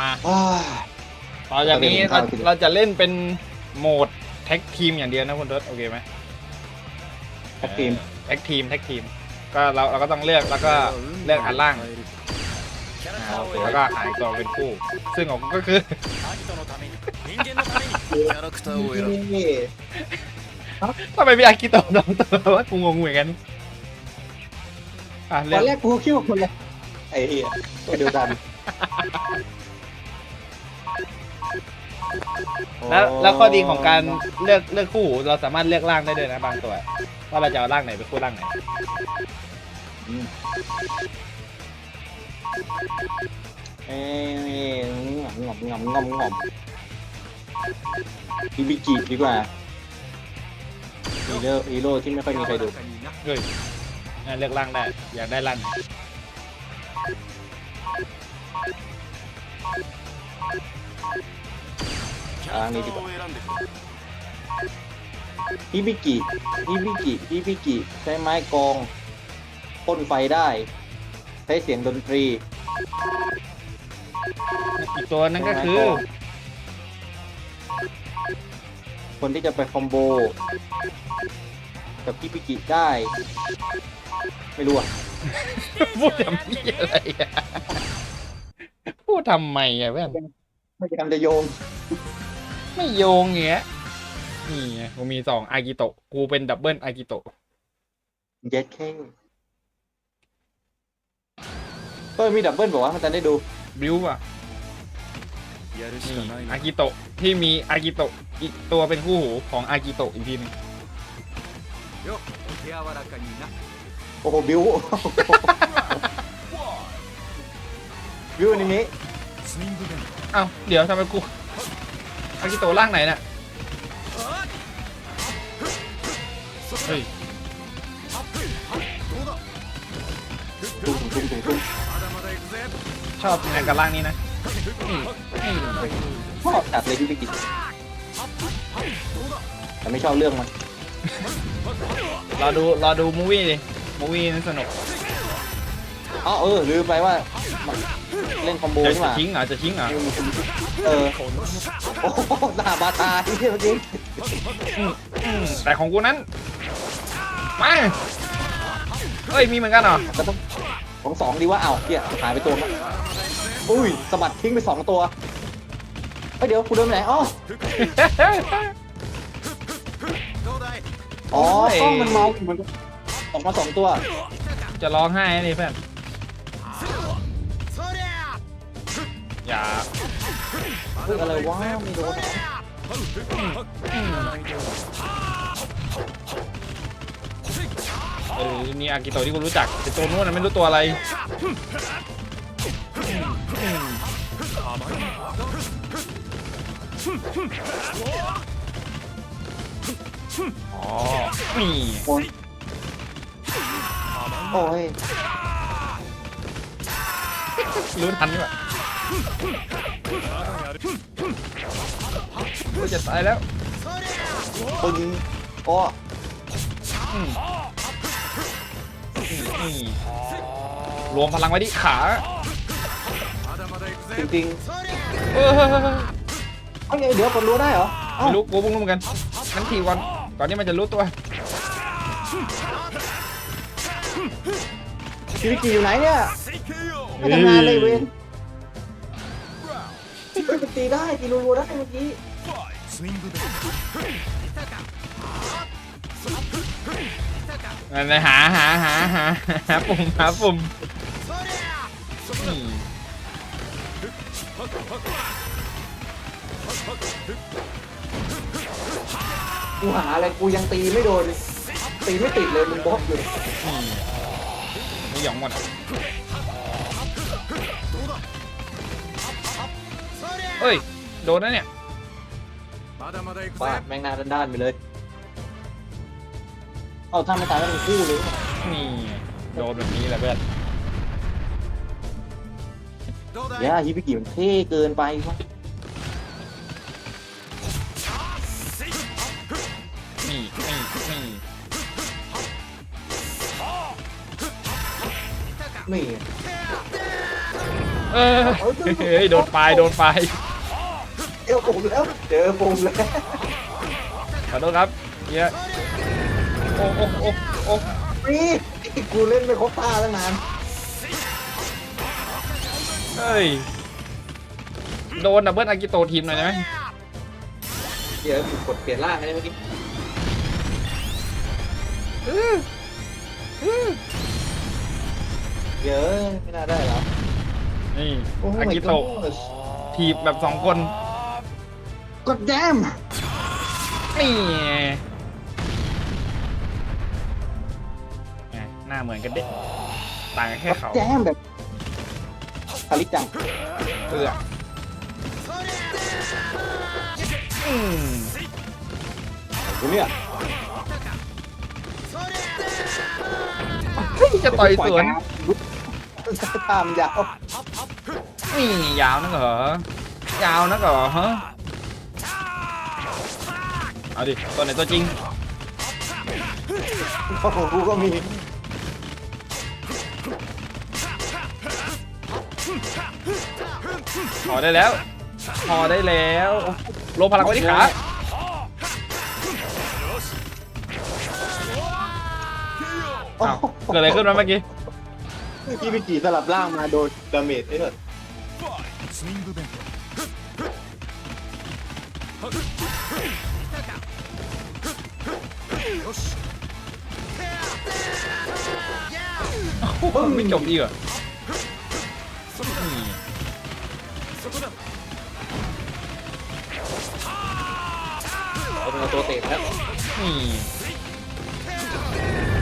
มาอ้าวต่อจากนี้เราเราจะเล่นเป็นโหมดแท็กทีมอย่างเดียวนะคุณทศโอเคไหมแท็กทีมแท็กทีมแท็กทีม ก็เราเราก็ต้องเลือกแล้วก็เลือกอันล่างแล้วก็หายตัวเป็นคู่ ซึ่งของก็คือทำไมพี่อากิโตะโดนตัวว่ากูงงเหมือนกันอ่ตอนแรกกูคิดว่าคนละไอ้เหี้ยตัวเดียวกัน แล้วแล้วข้อดีของการเลือกเลือกคู่หูเราสามารถเลือกร่างได้ด้วยนะบางตัวว่าเราจะเอาร่างไหนเป็นคู่ร่างไหนอืมเอ้ยงอมงอมงอมงอมงอมฮิบิกิดีกว่าฮีโร่ฮีโร่ที่ไม่ค่อยมีใครดูเฮ้ยเลือกร่างได้อยากได้ร่าง ไหนอ่านี่ดีกว่าฮิบิกิฮิบิกิฮิบิกิใช้ไม้กองพ่นไฟได้ ใช้เสียงดนตรี อีกตัวนั้นก็คือ คนที่จะไปคอมโบ กับฮิบิกิได้ ไม่รู้อะพูดทำเหี้ยอะไรอะพูดทำไมอะเพื่อนไม่จะทำจะโยง ไม่โยงเงี้ยนี่ไงกูมีสองอากิโตะกูเป็นดับเบิลอากิโตะ เย็ดแค่เออมีดับเบิลบอกว่ามันจะได้ดู บิวอะ やるし นี่ かない อา な กิโตะที่มีอากิโตะอีกตัวเป็นคู่หูของอากิโตะอีกทีหนึง よ手柔らかにな โอ้โห บิว บิวอันนี้ スイングガン เอ้าเดี๋ยวทำไมกู อากิโตร่างไหนเนี่ะเฮ้ยตุ้งตุ้งตุ้งตุ้งชอบงานกับร่างนี้นะชอบจัดเลยพี่พิกิตแต่ไม่ชอบเรื่องมันรอดูรอดูมูวี่ดิมูวี่นั่นสนุกอ๋อเออลืมไปว่า เล่นคอมโบจะใช่ไหมทิ้งเหรอจะทิ้งเหรอเออโอ้โหน้าบาตาที่เมื่อกี้แต่ของกูนั้นมาเอ้ยมีเหมือนกันเหรอก็ต้องของสองดีว่าเอ้าเกียหายไปตัวอุ้ยสะบัดทิ้งไปสองตัวเฮ้ยเดี๋ยวกูเดินไปไหนอ๋ออ๋อกล้องมันเมาองมันออกมาสองตัว จะร้องไห้เลยเพื่อน อย่าเฮ้ยอะไรวะไม่โดนเหรอเออนี่อากิโตะที่กูรู้จักแต่ตัวนู้นนะไม่รู้ตัวอะไรอ๋อนี่โอ้ยโอ้ยรู้ทันนี่หว่า กูจะตายแล้วตัวยิงอ๋อรวมพลังไว้ดิขาจริงเออๆเฮ้ยเดี๋ยวคนรู้ได้เหรอเอ้ไม่รู้กูเพิ่งรู้เหมือนกันงั้นทีวันก่อนนี้มันจะรู้ตัวซิริกิอยู่ไหนเนี่ยไม่ทำงานเลยเวน ฮ้ยมัตีได้ตีรัวๆได้เมื่อกี้นั่นนะหาหาหาหาหาปุ่มหาปุ่มกูหาอะไรกูยังตีไม่โดนตีไม่ติดเลยมึงบล็อกอยู่ ไม่ยอมหมด เอ้ย โดนนะเนี่ยฟาดแม่งหน้าด้านๆไปเลย เอาท่าไม่ตายก็เป็นคู่เลยนี่โดนแบบนี้แหละเพื่อนย่าฮิปิกิมันเท่เกินไปวะนี่เออโดนปลโดนปล เจอผมแล้ว เจอผมแล้ว ขอโทษครับเฮียโอ้โอ้โอ้โอ้นี่กูเล่นไม่ครบท่าตั้งนาน เฮ้ย โดนดับเบิลอากิโตะทีมหน่อยได้ไหมเดี๋ยวกูกดเปลี่ยนร่างให้ได้เมื่อกี้เยอะไม่น่าได้แล้วนี่โอ้อา my กิโตะ god ทีมแบบสองคน กดแดมนี่ไงไงหน้าเหมือนกันเด็กต่างกันแค่เขาแจมแบบคาริจังเอื้ออืมกูเนี่ยเฮ้ยจะต่อยสวนตามยาวนี่ยาวนักเหรอยาวนักเหรอฮะ เอาดิตัวไหนตัวจริงโอ้โหกูก็มีพอได้แล้วพอได้แล้วลงพลังไว้ที่ขาอ้าวเกิดอะไรขึ้นมาเมื่อกี้พี่ไปกี่สลับร่างมาโดนดาเมจไอ้เถอ โอ้ไม่จบอีกเหรอนี่เอาเป็นตัวเตะแล้วนี่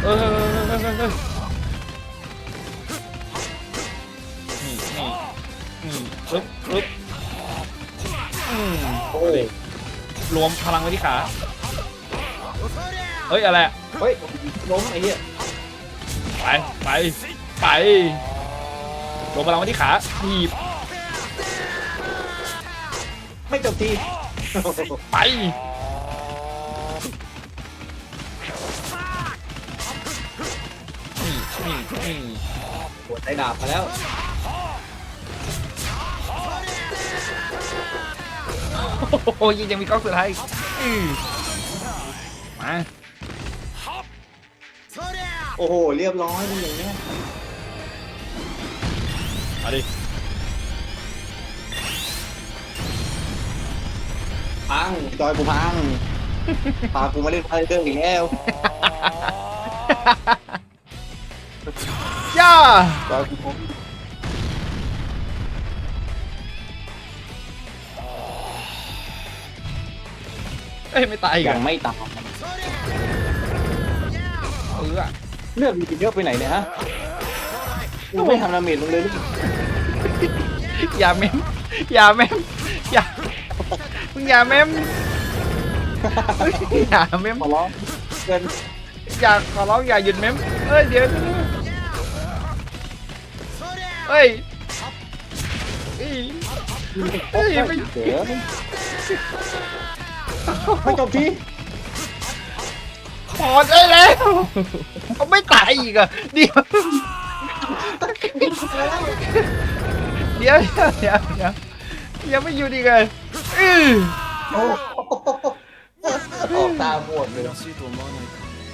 เออบรวมพลังไว้ที่ขา เฮ้ยอะไรอะเฮ้ยล้มไอ้เหี้ยไปไปไปรวมพลังไว้ที่ขาหีบไม่จบทีไปนี่นี่นี่ปวดได้ดาบมาแล้วโอ้ยยังมีกล้องสุดท้ายอีกอื้อ มาโอ้โห เรียบร้อยนี่อย่างเงี้ยเอาดิพังจอยกูพังพากูมาเล่นไพ่เดอร์อีกแล้วย่าจอยกูพังเอ้ยไม่ตายอีกยัอะงไม่ตาย เออเลือดมีกินเยอะไปไหนเนี่ยฮะกูไม่ทำดาเมจลงเลยลูกอย่าเมมอย่าเมมอย่ามึงอย่าเมมอย่าเมมขอร้องเกินอย่าขอร้องอย่าหยุดเมมเอ้ยเดี๋ยวเฮ้ยเอ้ยเฮ้ยไม่เดี๋ยวไม่จบที พอได้แล้วเขาไม่ตายอีกอะเดี๋ยวเดี๋ยวเดี๋ยวเดี๋ยวยังไม่อยู่ดีกเลยอื้อโอ้ออตาบวมเลย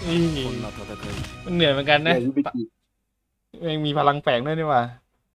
นี่มันเหนื่อยเหมือนกันนะแม่งมีพลังแฝงด้วยนี่ว่า